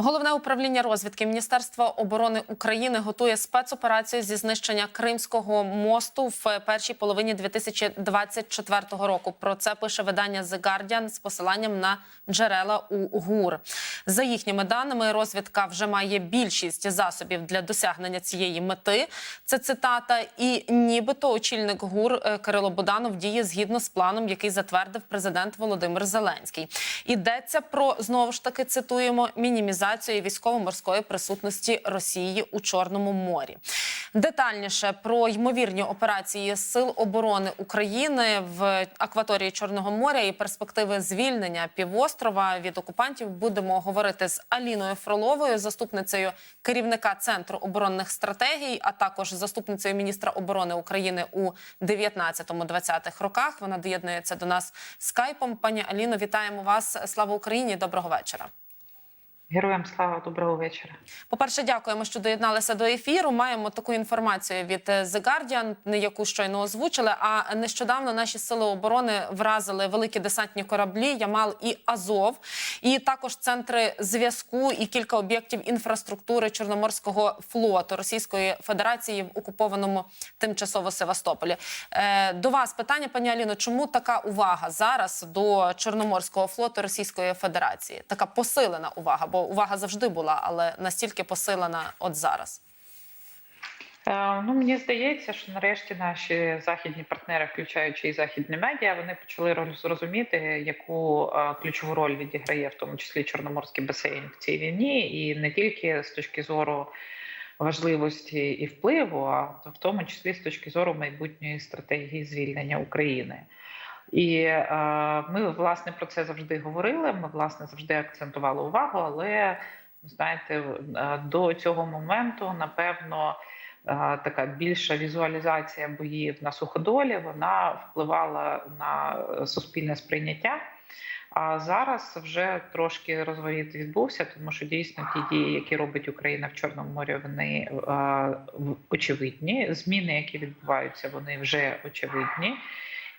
Головне управління розвідки Міністерства оборони України готує спецоперацію зі знищення Кримського мосту в першій половині 2024 року. Про це пише видання The Guardian з посиланням на джерела у ГУР. За їхніми даними, розвідка вже має більшість засобів для досягнення цієї мети. Це цитата. І нібито очільник ГУР е, Кирило Буданов діє згідно з планом, який затвердив президент Володимир Зеленський. Йдеться про знову ж таки цитуємо мінімізацію військово-морської присутності Росії у Чорному морі. Детальніше про ймовірні операції сил оборони України в акваторії Чорного моря і перспективи звільнення півострова від окупантів будемо говорити з Аліною Фроловою, заступницею керівника центру оборонних стратегій, а також заступницею міністра оборони України у 19-20 роках. Вона доєднується до нас скайпом. Пані Аліно, вітаємо вас. Слава Україні! Доброго вечора. Героям слава доброго вечора. По перше, дякуємо, що доєдналися до ефіру. Маємо таку інформацію від е, The Guardian, яку щойно озвучили. А нещодавно наші сили оборони вразили великі десантні кораблі Ямал і Азов, і також центри зв'язку і кілька об'єктів інфраструктури Чорноморського флоту Російської Федерації в окупованому тимчасово Севастополі. Е, До вас питання, пані Аліно, чому така увага зараз до Чорноморського флоту Російської Федерації? Така посилена увага, бо увага завжди була, але настільки посилена от зараз. Е, Ну мені здається, що нарешті наші західні партнери, включаючи і західні медіа, вони почали роз- розуміти, яку е, ключову роль відіграє в тому числі Чорноморський басейн в цій війні, і не тільки з точки зору важливості і впливу, а в тому числі з точки зору майбутньої стратегії звільнення України. І е, ми власне про це завжди говорили. Ми власне завжди акцентували увагу, але знаєте, е, до цього моменту, напевно, е, така більша візуалізація боїв на суходолі вона впливала на суспільне сприйняття. А зараз вже трошки розворіт відбувся, тому що дійсно ті дії, які робить Україна в Чорному морі, вони очевидні. Зміни, які відбуваються, вони вже очевидні.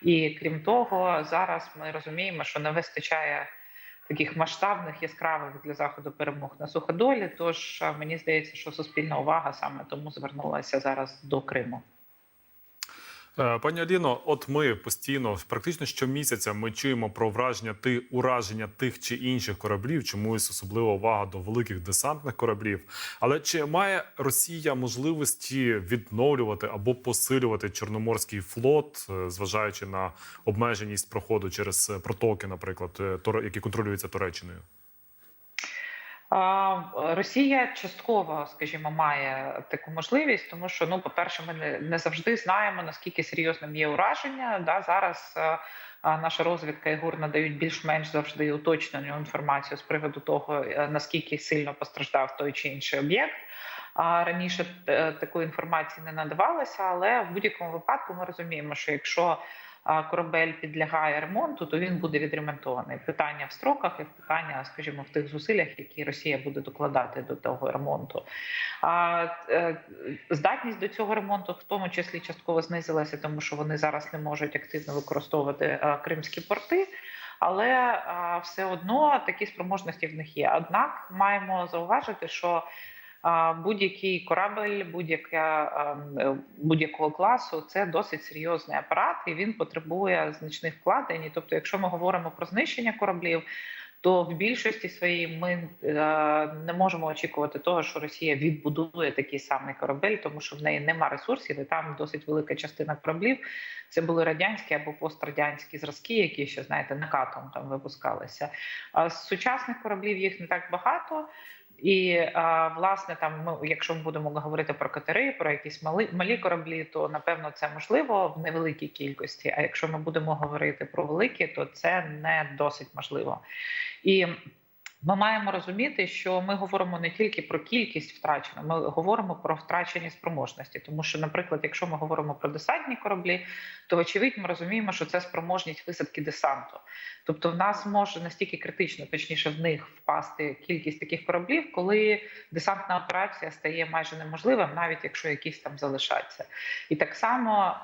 І крім того, зараз ми розуміємо, що не вистачає таких масштабних яскравих для заходу перемог на суходолі. Тож мені здається, що суспільна увага саме тому звернулася зараз до Криму. Е, Пані Аліно, от ми постійно, практично щомісяця, ми чуємо про враження ти ураження тих чи інших кораблів, чомусь особлива увага до великих десантних кораблів. Але чи має Росія можливості відновлювати або посилювати Чорноморський флот, е, зважаючи на обмеженість проходу через протоки, наприклад, е, які контролюються Туреччиною? Росія частково, скажімо, має таку можливість, тому що ну, по-перше, ми не, завжди знаємо наскільки серйозним є ураження. Да, зараз е, наша розвідка і ГУР надають більш-менш завжди уточнену інформацію з приводу того, е, наскільки сильно постраждав той чи інший об'єкт. А раніше е, такої інформації не надавалося, але в будь-якому випадку ми розуміємо, що якщо корабель підлягає ремонту, то він буде відремонтований. Питання в строках і питання, скажімо, в тих зусиллях, які Росія буде докладати до того ремонту. А е, здатність до цього ремонту, в тому числі частково знизилася, тому що вони зараз не можуть активно використовувати е, кримські порти. Але все одно такі спроможності в них є. Однак маємо зауважити, що будь-який корабель, будь-яка ем, будь-якого класу це досить серйозний апарат, і він потребує значних вкладень. Тобто, якщо ми говоримо про знищення кораблів, то в більшості своїй ми е, не можемо очікувати того, що Росія відбудує такий самий корабель, тому що в неї нема ресурсів, і там досить велика частина кораблів. Це були радянські або пострадянські зразки, які ще знаєте накатом там випускалися. А з сучасних кораблів їх не так багато. І власне, там ми, якщо ми будемо говорити про катери, про якісь мали малі кораблі, то напевно це можливо в невеликій кількості. А якщо ми будемо говорити про великі, то це не досить можливо. І ми маємо розуміти, що ми говоримо не тільки про кількість втрачено, ми говоримо про втрачені спроможності. Тому що, наприклад, якщо ми говоримо про десантні кораблі, то очевидь ми розуміємо, що це спроможність висадки десанту. Тобто, в нас може настільки критично, точніше, в них впасти кількість таких кораблів, коли десантна операція стає майже неможливим, навіть якщо якісь там залишаться. І так само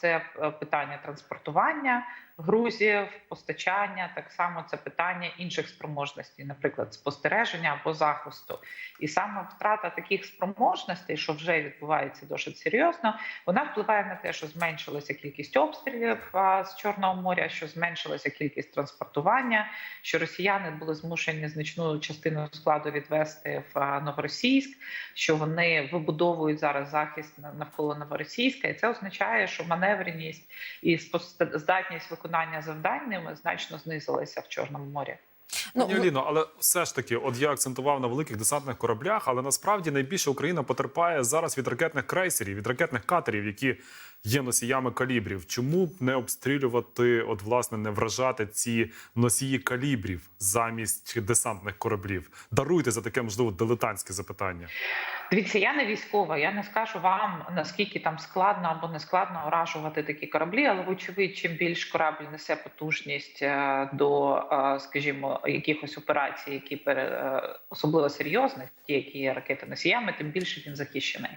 це е, питання транспортування. Грузів, постачання. Так само це питання інших спроможностей, наприклад, спостереження або захисту. І саме втрата таких спроможностей, що вже відбувається досить серйозно, вона впливає на те, що зменшилася кількість обстрілів з Чорного моря, що зменшилася кількість транспортування, що росіяни були змушені значну частину складу відвести в Новоросійськ, що вони вибудовують зараз захист навколо Новоросійська, і це означає, що маневреність і здатність виконання завдань ними значно знизилися в Чорному морі. Ну, Пані але все ж таки, от я акцентував на великих десантних кораблях, але насправді найбільше Україна потерпає зараз від ракетних крейсерів, від ракетних катерів, які є носіями калібрів. Чому б не обстрілювати, от власне, не вражати ці носії калібрів замість десантних кораблів? Даруйте за таке можливо дилетантське запитання. Дивіться, я не військова. Я не скажу вам наскільки там складно або не складно уражувати такі кораблі, але вочевидь, чим більш корабль несе потужність е, до, е, скажімо, якихось операцій, які пере е, особливо серйозних, ті, які є ракети носіями, тим більше він захищений,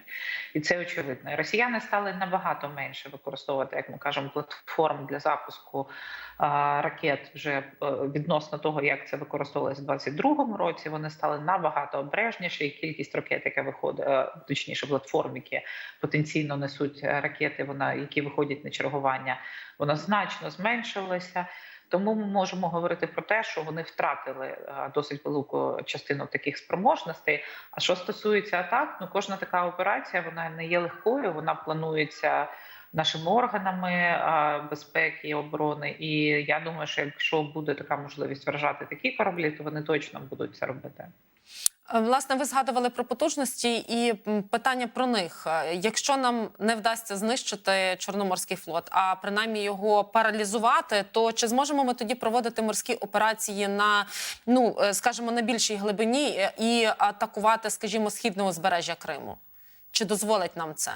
і це очевидно. Росіяни стали набагато менше використовувати, як ми кажемо, платформ для запуску е, ракет вже е, відносно того, як це використовувалося в 22-му році. Вони стали набагато обережніші. І кількість ракет, яка виходить, е, точніше, платформ, які потенційно несуть ракети, вона які виходять на чергування, вона значно зменшилася. Тому ми можемо говорити про те, що вони втратили досить велику частину таких спроможностей. А що стосується атак, ну кожна така операція вона не є легкою. Вона планується нашими органами безпеки і оборони. І я думаю, що якщо буде така можливість вражати такі кораблі, то вони точно будуть це робити. Е, Власне, ви згадували про потужності і питання про них. Е, Якщо нам не вдасться знищити Чорноморський флот, а принаймні його паралізувати, то чи зможемо ми тоді проводити морські операції на ну е, скажімо на більшій глибині і атакувати, скажімо, східне узбережжя Криму? Чи дозволить нам це?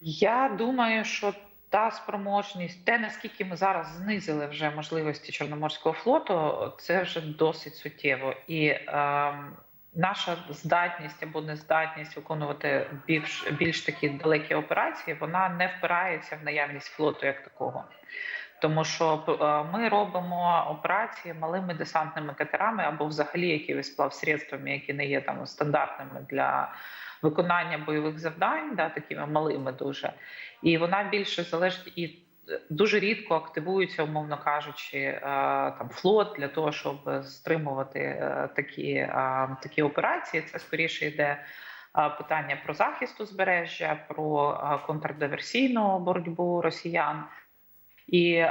Я думаю, що та спроможність, те наскільки ми зараз знизили вже можливості Чорноморського флоту, це вже досить суттєво. І е, наша здатність або нездатність виконувати більш більш такі далекі операції, вона не впирається в наявність флоту як такого. Тому що е, ми робимо операції малими десантними катерами або взагалі якимись плавсредствами, які не є там стандартними для виконання бойових завдань, да, такими малими дуже, і вона більше залежить і дуже рідко активується, умовно кажучи, е, там флот для того, щоб стримувати е, такі, е, такі операції. Це скоріше йде. е, Питання про захист узбережжя, про е, контрдиверсійну боротьбу росіян, і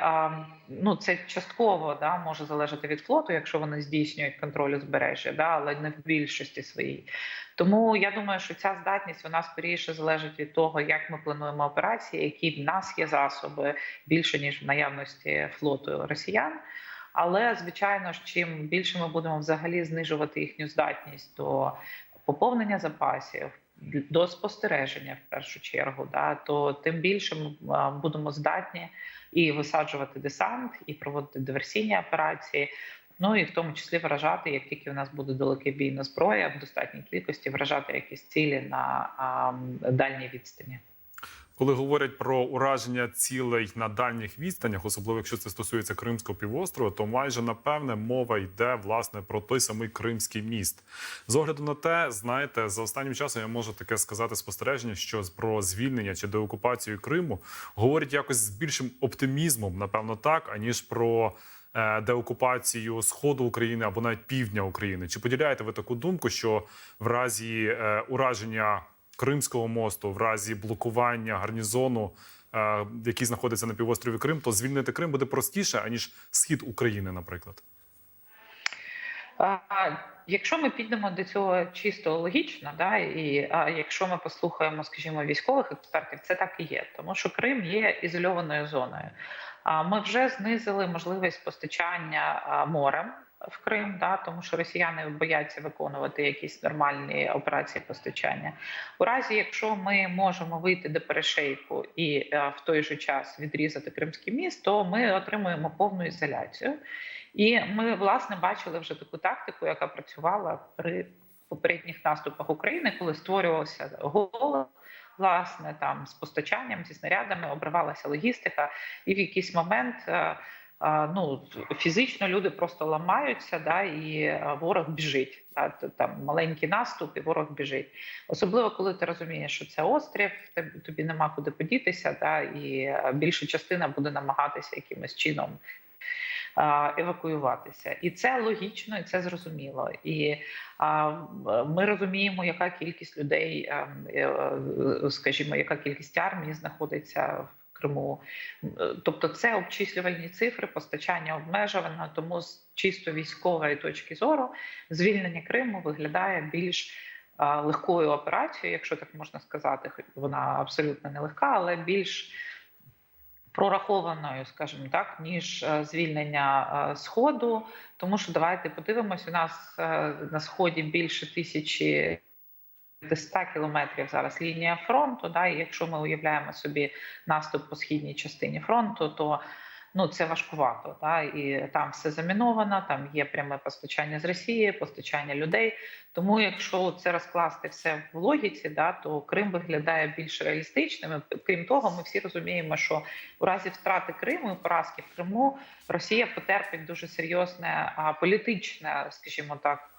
ну це частково да може залежати від флоту, якщо вони здійснюють контроль узбережжя, да, але не в більшості своїй. Тому я думаю, що ця здатність вона скоріше залежить від того, як ми плануємо операції, які в нас є засоби більше ніж в наявності флоту росіян. Але звичайно чим більше ми будемо взагалі знижувати їхню здатність до поповнення запасів. До спостереження в першу чергу, да то тим більше ми будемо здатні і висаджувати десант, і проводити диверсійні операції. Ну і в тому числі вражати, як тільки у нас буде далекий бійна зброя в достатній кількості, вражати якісь цілі на а, дальній відстані. Коли говорять про ураження цілей на дальніх відстанях, особливо якщо це стосується Кримського півострова, то майже напевне мова йде власне про той самий Кримський міст. З огляду на те, знаєте, за останнім часом я можу таке сказати спостереження, що про звільнення чи деокупацію Криму говорять якось з більшим оптимізмом, напевно, так аніж про. е, Деокупацію сходу України або навіть півдня України. Чи поділяєте ви таку думку, що в разі е, ураження Кримського мосту, в разі блокування гарнізону, е, який знаходиться на півострові Крим, то звільнити Крим буде простіше аніж схід України, наприклад. Якщо ми підемо до цього чисто логічно, да і а, якщо ми послухаємо, скажімо, військових експертів, це так і є, тому що Крим є ізольованою зоною. А ми вже знизили можливість постачання морем в Крим, да, тому що росіяни бояться виконувати якісь нормальні операції постачання. У разі, якщо ми можемо вийти до перешейку і а, в той же час відрізати Кримський міст, то ми отримуємо повну ізоляцію. І ми власне бачили вже таку тактику, яка працювала при попередніх наступах України, коли створювався голод власне там з постачанням, зі снарядами обривалася логістика, і в якийсь момент. Ну фізично люди просто ламаються, да, і ворог біжить. Да, там маленький наступ, і ворог біжить. Особливо, коли ти розумієш, що це острів, тобі нема куди подітися, да, і більша частина буде намагатися якимось чином евакуюватися. І це логічно, і це зрозуміло. І а, ми розуміємо, яка кількість людей, е, е, скажімо, яка кількість армії знаходиться в Криму. Е, Тобто, це обчислювальні цифри, постачання обмежовано, тому з чисто військової точки зору звільнення Криму виглядає більш легкою операцією, якщо так можна сказати. Вона абсолютно не легка, але більш прорахованою, скажімо так, ніж е, звільнення е, сходу. Тому що давайте подивимось, у нас е, на сході більше тисячі. 100 кілометрів зараз лінія фронту. Да, і якщо ми уявляємо собі наступ по східній частині фронту, то ну це важкувато. Да, і там все заміновано, там є пряме постачання з Росії, постачання людей. Тому, якщо це розкласти все в логіці, да, то Крим виглядає більш реалістичним. Крім того, ми всі розуміємо, що у разі втрати Криму і поразки в Криму Росія потерпить дуже серйозне політичне, скажімо так,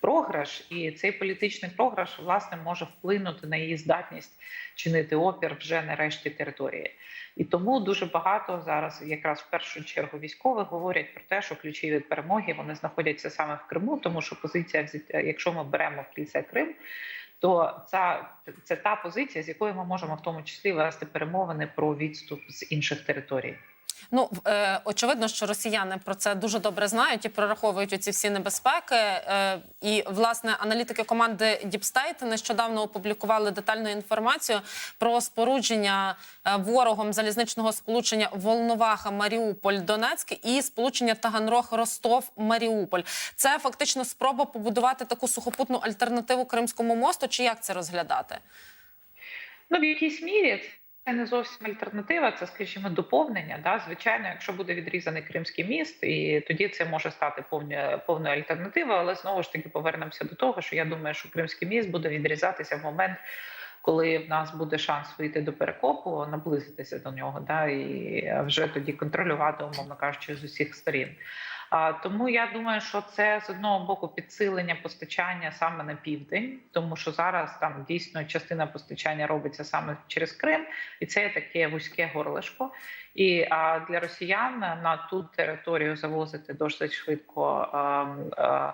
програш, і цей політичний програш власне може вплинути на її здатність чинити опір вже на решті території. І тому дуже багато зараз, якраз в першу чергу, військових говорять про те, що ключі від перемоги вони знаходяться саме в Криму, тому що позиція якщо ми беремо в кільце Крим. То це, це та позиція, з якою ми можемо в тому числі вести перемовини про відступ з інших територій. Ну е, очевидно, що росіяни про це дуже добре знають і прораховують оці всі небезпеки. Е, і власне аналітики команди State нещодавно опублікували детальну інформацію про спорудження е, ворогом залізничного сполучення Волноваха Маріуполь Донецьк і сполучення Таганрог Ростов Маріуполь. Це фактично спроба побудувати таку сухопутну альтернативу Кримському мосту. Чи як це розглядати? Ну, в якійсь мірі це не зовсім альтернатива, це, скажімо, доповнення. Да? Звичайно, якщо буде відрізаний Кримський міст, і тоді це може стати повною повною альтернативою. Але знову ж таки повернемося до того, що я думаю, що Кримський міст буде відрізатися в момент. Коли в нас буде шанс вийти до перекопу, наблизитися до нього, да і вже тоді контролювати, умовно кажучи, з усіх сторін. А тому я думаю, що це з одного боку підсилення постачання саме на південь, тому що зараз там дійсно частина постачання робиться саме через Крим, і це таке вузьке горлишко. І а для росіян на ту територію завозити досить швидко. ем, е,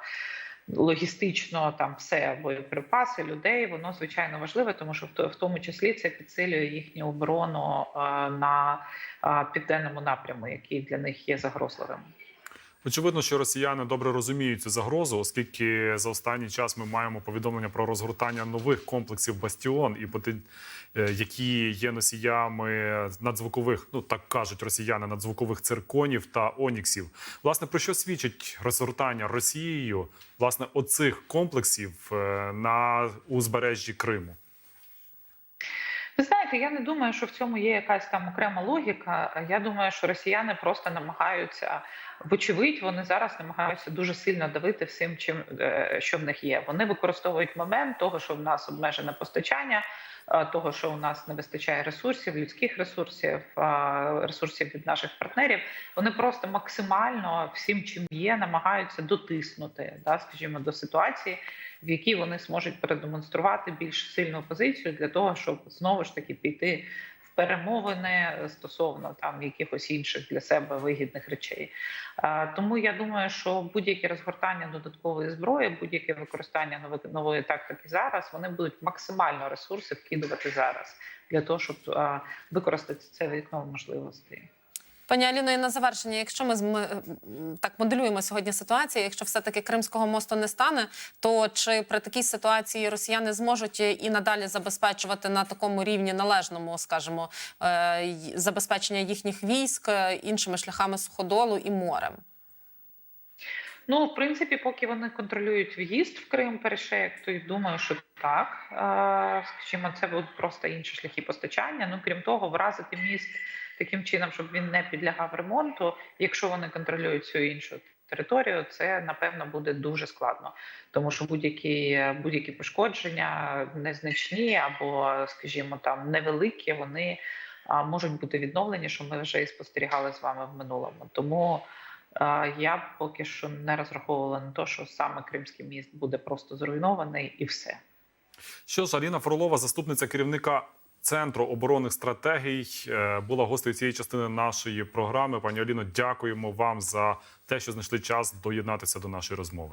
Логістично там все боєприпаси, людей воно звичайно важливе, тому що в в тому числі це підсилює їхню оборону е, на е, південному напряму, який для них є загрозливим. Очевидно, що росіяни добре розуміють цю загрозу, оскільки за останній час ми маємо повідомлення про розгортання нових комплексів Бастіон, і е, які є носіями надзвукових, ну так кажуть росіяни, надзвукових цирконів та оніксів. Власне, про що свідчить розгортання Росією власне оцих комплексів е, на узбережжі Криму? Ви знаєте, я не думаю, що в цьому є якась там окрема логіка. Я думаю, що росіяни просто намагаються, вочевидь, вони зараз намагаються дуже сильно давити всім, чим е, що в них є. Вони використовують момент того, що в нас обмежене постачання, того, що у нас не вистачає ресурсів, людських ресурсів, е, ресурсів від наших партнерів. Вони просто максимально всім, чим є, намагаються дотиснути, да, скажімо, до ситуації в якій вони зможуть продемонструвати більш сильну позицію для того, щоб знову ж таки піти перемовини стосовно там якихось інших для себе вигідних речей. Тому я думаю, що будь-яке розгортання додаткової зброї, будь-яке використання нової тактики зараз, вони будуть максимально ресурси вкидувати зараз для того, щоб використати це вікно можливостей. Пані Аліно, і на завершення, якщо ми ми так моделюємо сьогодні ситуацію, якщо все-таки Кримського мосту не стане, то чи при такій ситуації росіяни зможуть і надалі забезпечувати на такому рівні належному, скажімо, е, забезпечення їхніх військ е, іншими шляхами суходолу і морем? Ну, в принципі, поки вони контролюють в'їзд в Крим перешеєк, то й думаю, що так. Е, Скажімо, це будуть просто інші шляхи постачання. Ну крім того, вразити міст таким чином, щоб він не підлягав ремонту, якщо вони контролюють цю іншу територію, це напевно буде дуже складно, тому що будь-які будь-які пошкодження незначні або, скажімо, там невеликі, вони можуть бути відновлені, що ми вже і спостерігали з вами в минулому. Тому я поки що не розраховувала на те, що саме Кримський міст буде просто зруйнований, і все. Що ж, Аліна Фролова, заступниця керівника Центру оборонних стратегій, е, була гостею цієї частини нашої програми. Пані Аліно, дякуємо вам за те, що знайшли час доєднатися до нашої розмови.